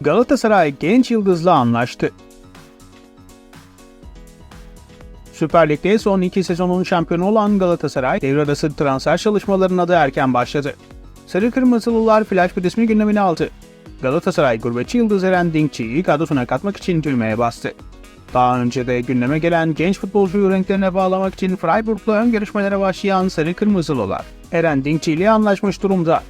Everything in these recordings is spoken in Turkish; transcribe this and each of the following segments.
Galatasaray genç yıldızla anlaştı. Süper Lig'de son iki sezonun şampiyonu olan Galatasaray devre arası transfer çalışmalarına da erken başladı. Sarı Kırmızılılar flash bir ismi gündemine aldı. Galatasaray gurbetçi yıldız Eren Dinkçi'yi kadrosuna katmak için düğmeye bastı. Daha önce de gündeme gelen genç futbolcuyu renklerine bağlamak için Freiburg'la ön görüşmelere başlayan Sarı Kırmızılılar, Eren Dinkçi ile anlaşmış durumda.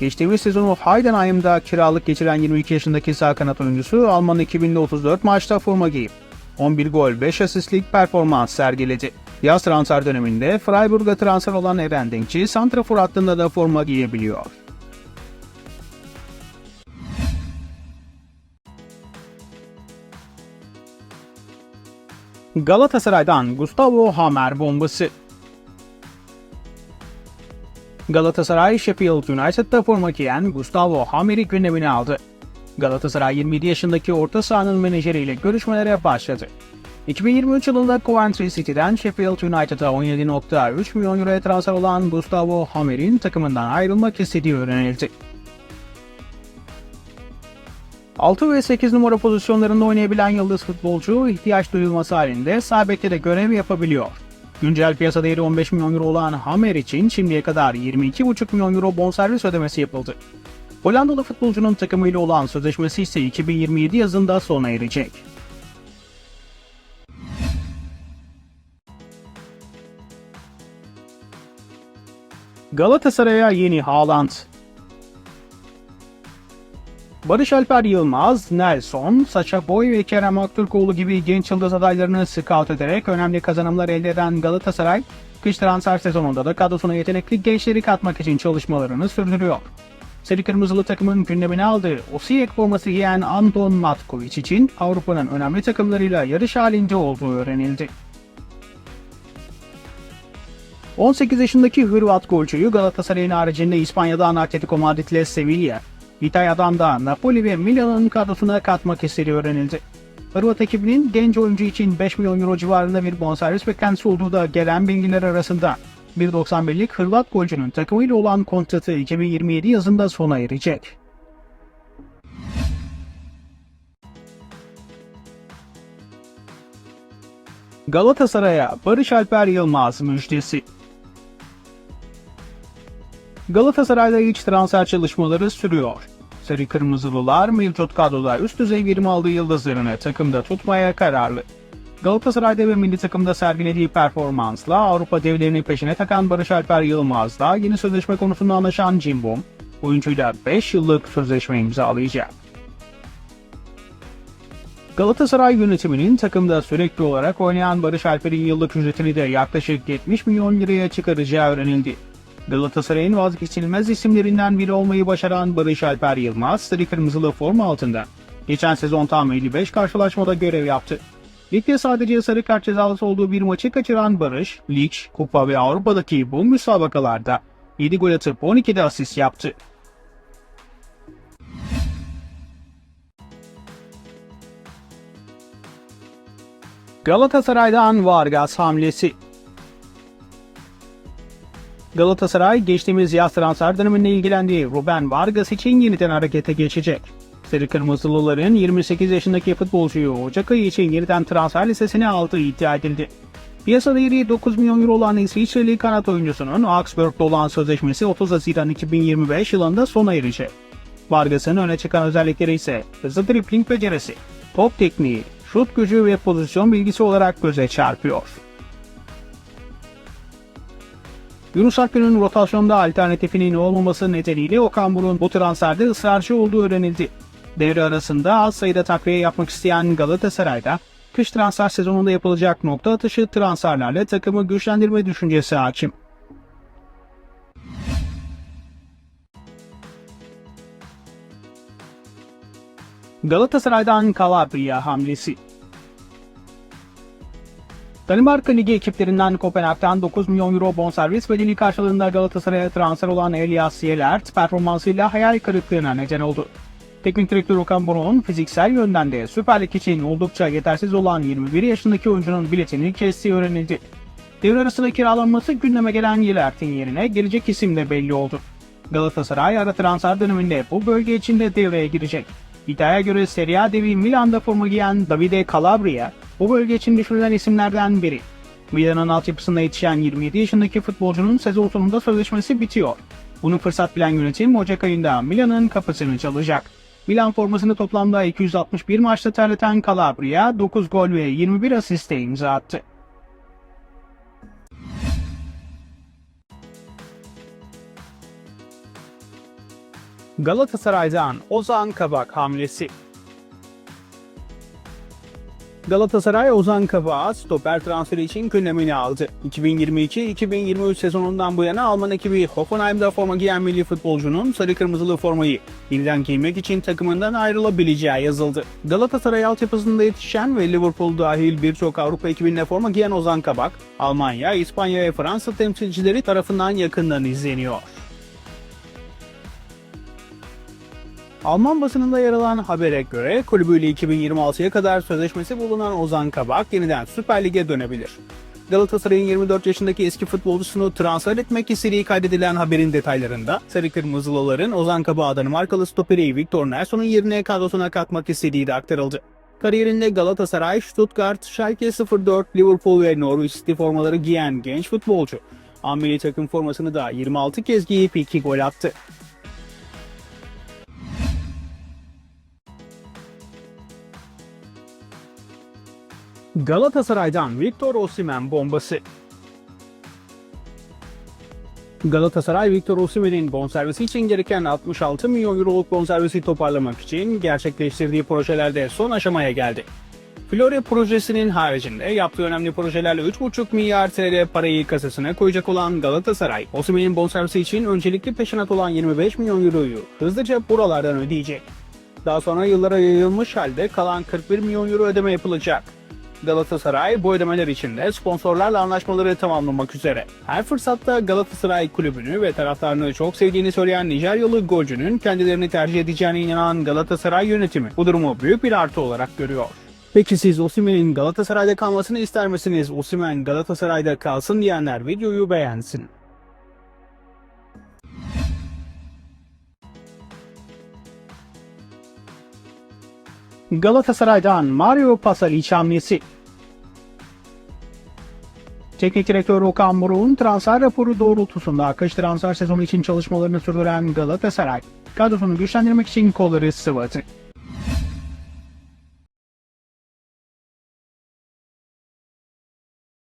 Geçtiğimiz sezonu Heidenheim'da kiralık geçiren 22 yaşındaki sağ kanat oyuncusu Alman 2000'de 34 maçta forma giyip 11 gol 5 asistlik performans sergiledi. Yaz transfer döneminde Freiburg'a transfer olan Eren Dinkçi, Santrafor hattında da forma giyebiliyor. Galatasaray'dan Gustavo Hamer bombası. Galatasaray Sheffield United'da forma giyen Gustavo Hamer'i gündemine aldı. Galatasaray 27 yaşındaki orta sahanın menajeriyle görüşmelere başladı. 2023 yılında Coventry City'den Sheffield United'a 17.3 milyon euroya transfer olan Gustavo Hamer'in takımından ayrılmak istediği öğrenildi. 6 ve 8 numara pozisyonlarında oynayabilen yıldız futbolcu ihtiyaç duyulması halinde sağ de görev yapabiliyor. Güncel piyasa değeri 15 milyon euro olan Hammer için şimdiye kadar 22,5 milyon euro bonservis ödemesi yapıldı. Hollandalı futbolcunun takımıyla olan sözleşmesi ise 2027 yazında sona erecek. Galatasaray'a yeni Haaland Barış Alper Yılmaz, Nelson, Saça Boy ve Kerem Aktürkoğlu gibi genç yıldız adaylarını scout ederek önemli kazanımlar elde eden Galatasaray, kış transfer sezonunda da kadrosuna yetenekli gençleri katmak için çalışmalarını sürdürüyor. Sarı Kırmızılı takımın gündemine aldığı Osijek forması giyen Anton Matkovic için Avrupa'nın önemli takımlarıyla yarış halinde olduğu öğrenildi. 18 yaşındaki Hırvat golcüyü Galatasaray'ın haricinde İspanya'dan Atletico Madrid ile Sevilla, İtalya'dan da Napoli ve Milan'ın kadrosuna katmak istediği öğrenildi. Hırvat ekibinin genç oyuncu için 5 milyon euro civarında bir bonservis beklentisi olduğu da gelen bilgiler arasında. 1.91'lik Hırvat golcünün takımıyla olan kontratı 2027 yazında sona erecek. Galatasaray'a Barış Alper Yılmaz müjdesi. Galatasaray'da iç transfer çalışmaları sürüyor. Sarı Kırmızılılar mevcut kadroda üst düzey verim aldığı yıldızlarını takımda tutmaya kararlı. Galatasaray'da ve milli takımda sergilediği performansla Avrupa devlerini peşine takan Barış Alper Yılmaz'la yeni sözleşme konusunda anlaşan Cimbom, oyuncuyla 5 yıllık sözleşme imzalayacak. Galatasaray yönetiminin takımda sürekli olarak oynayan Barış Alper'in yıllık ücretini de yaklaşık 70 milyon liraya çıkaracağı öğrenildi. Galatasaray'ın vazgeçilmez isimlerinden biri olmayı başaran Barış Alper Yılmaz, sarı kırmızılı forma altında. Geçen sezon tam 55 karşılaşmada görev yaptı. Ligde sadece sarı kart cezalısı olduğu bir maçı kaçıran Barış, lig, kupa ve Avrupa'daki bu müsabakalarda 7 gol atıp 12'de asist yaptı. Galatasaray'dan Vargas hamlesi Galatasaray geçtiğimiz yaz transfer döneminde ilgilendiği Ruben Vargas için yeniden harekete geçecek. Sarı Kırmızılıların 28 yaşındaki futbolcuyu Ocak ayı için yeniden transfer listesine aldığı iddia edildi. Piyasa değeri 9 milyon euro olan İsviçreli kanat oyuncusunun Augsburg'da olan sözleşmesi 30 Haziran 2025 yılında sona erecek. Vargas'ın öne çıkan özellikleri ise hızlı dripling becerisi, top tekniği, şut gücü ve pozisyon bilgisi olarak göze çarpıyor. Yunus Akgün'ün rotasyonda alternatifinin olmaması nedeniyle Okan Buruk'un bu transferde ısrarcı olduğu öğrenildi. Devre arasında az sayıda takviye yapmak isteyen Galatasaray'da kış transfer sezonunda yapılacak nokta atışı transferlerle takımı güçlendirme düşüncesi hakim. Galatasaray'dan Calabria hamlesi Danimarka Ligi ekiplerinden Kopenhag'dan 9 milyon euro bonservis bedeli karşılığında Galatasaray'a transfer olan Elias Yelert performansıyla hayal kırıklığına neden oldu. Teknik direktör Okan Buruk'un fiziksel yönden de Süper Lig için oldukça yetersiz olan 21 yaşındaki oyuncunun biletini kestiği öğrenildi. Devre arasında kiralanması gündeme gelen Yelert'in yerine gelecek isim de belli oldu. Galatasaray ara transfer döneminde bu bölge için de devreye girecek. İddiaya göre Serie A devi Milan'da forma giyen Davide Calabria bu bölge için düşünülen isimlerden biri. Milan'ın altyapısında yetişen 27 yaşındaki futbolcunun sezon sonunda sözleşmesi bitiyor. Bunu fırsat bilen yönetim Ocak ayında Milan'ın kapısını çalacak. Milan formasını toplamda 261 maçta terleten Calabria 9 gol ve 21 asiste imza attı. Galatasaray'dan Ozan Kabak hamlesi. Galatasaray Ozan Kabak'ı stoper transferi için gündemine aldı. 2022-2023 sezonundan bu yana Alman ekibi Hoffenheim'da forma giyen milli futbolcunun sarı kırmızılı formayı yeniden giymek için takımından ayrılabileceği yazıldı. Galatasaray altyapısında yetişen ve Liverpool dahil birçok Avrupa ekibinde forma giyen Ozan Kabak, Almanya, İspanya ve Fransa temsilcileri tarafından yakından izleniyor. Alman basınında yer alan habere göre kulübüyle 2026'ya kadar sözleşmesi bulunan Ozan Kabak yeniden Süper Lig'e dönebilir. Galatasaray'ın 24 yaşındaki eski futbolcusunu transfer etmek istediği kaydedilen haberin detaylarında Sarı Kırmızılıların Ozan Kabak'a Danimarkalı stoperi Victor Nelson'un yerine kadrosuna katmak istediği de aktarıldı. Kariyerinde Galatasaray, Stuttgart, Schalke 04, Liverpool ve Norwich City formaları giyen genç futbolcu. Ameli takım formasını da 26 kez giyip 2 gol attı. Galatasaray'dan Victor Osimhen bombası. Galatasaray Victor Osimhen'in bonservisi için gereken 66 milyon euroluk bonservisi toparlamak için gerçekleştirdiği projelerde son aşamaya geldi. Flore projesinin haricinde yaptığı önemli projelerle 3,5 milyar TL parayı kasasına koyacak olan Galatasaray, Osimhen'in bonservisi için öncelikli peşinat olan 25 milyon euroyu hızlıca buralardan ödeyecek. Daha sonra yıllara yayılmış halde kalan 41 milyon euro ödeme yapılacak. Galatasaray bu ödemeler için de sponsorlarla anlaşmaları tamamlamak üzere. Her fırsatta Galatasaray kulübünü ve taraftarını çok sevdiğini söyleyen Nijeryalı golcünün kendilerini tercih edeceğine inanan Galatasaray yönetimi bu durumu büyük bir artı olarak görüyor. Peki siz Osimhen'in Galatasaray'da kalmasını ister misiniz? Osimhen Galatasaray'da kalsın diyenler videoyu beğensin. Galatasaray'dan Mario Pasalic hamlesi. Teknik direktör Okan Buruk'un transfer raporu doğrultusunda kış transfer sezonu için çalışmalarını sürdüren Galatasaray, kadrosunu güçlendirmek için kolları sıvadı.